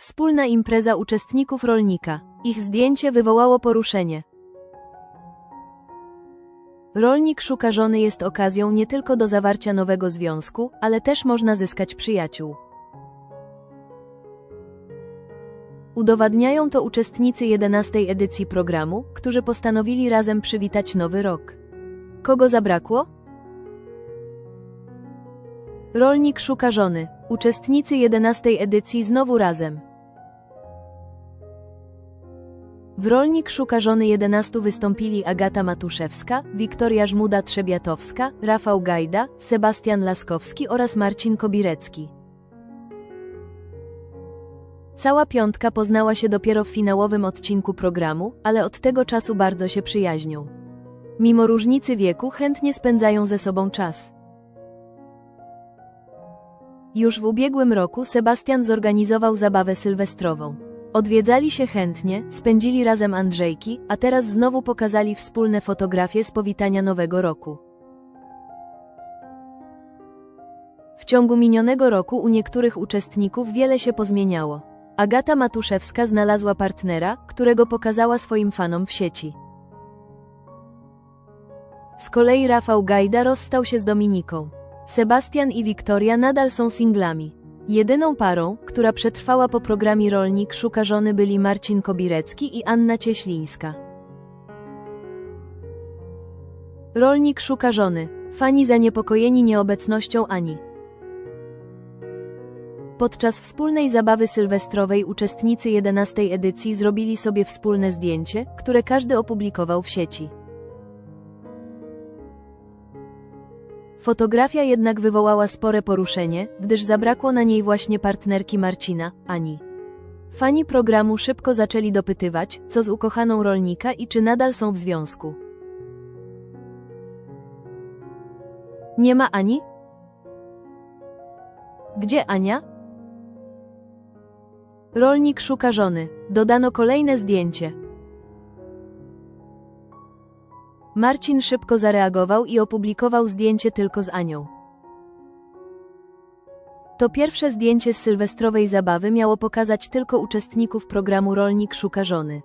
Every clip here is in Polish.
Wspólna impreza uczestników rolnika. Ich zdjęcie wywołało poruszenie. Rolnik szuka żony jest okazją nie tylko do zawarcia nowego związku, ale też można zyskać przyjaciół. Udowadniają to uczestnicy 11 edycji programu, którzy postanowili razem przywitać nowy rok. Kogo zabrakło? Rolnik szuka żony. Uczestnicy 11 edycji znowu razem. W Rolnik szuka żony 11 wystąpili Agata Matuszewska, Wiktoria Żmuda-Trzebiatowska, Rafał Gajda, Sebastian Laskowski oraz Marcin Kobirecki. Cała piątka poznała się dopiero w finałowym odcinku programu, ale od tego czasu bardzo się przyjaźnią. Mimo różnicy wieku chętnie spędzają ze sobą czas. Już w ubiegłym roku Sebastian zorganizował zabawę sylwestrową. Odwiedzali się chętnie, spędzili razem Andrzejki, a teraz znowu pokazali wspólne fotografie z powitania nowego roku. W ciągu minionego roku u niektórych uczestników wiele się pozmieniało. Agata Matuszewska znalazła partnera, którego pokazała swoim fanom w sieci. Z kolei Rafał Gajda rozstał się z Dominiką. Sebastian i Wiktoria nadal są singlami. Jedyną parą, która przetrwała po programie Rolnik szuka żony byli Marcin Kobirecki i Anna Cieślińska. Rolnik szuka żony. Fani zaniepokojeni nieobecnością Ani. Podczas wspólnej zabawy sylwestrowej uczestnicy 11 edycji zrobili sobie wspólne zdjęcie, które każdy opublikował w sieci. Fotografia jednak wywołała spore poruszenie, gdyż zabrakło na niej właśnie partnerki Marcina, Ani. Fani programu szybko zaczęli dopytywać, co z ukochaną rolnika i czy nadal są w związku. Nie ma Ani? Gdzie Ania? Rolnik szuka żony. Dodano kolejne zdjęcie. Marcin szybko zareagował i opublikował zdjęcie tylko z Anią. To pierwsze zdjęcie z sylwestrowej zabawy miało pokazać tylko uczestników programu Rolnik szuka żony.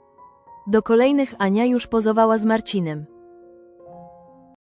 Do kolejnych Ania już pozowała z Marcinem.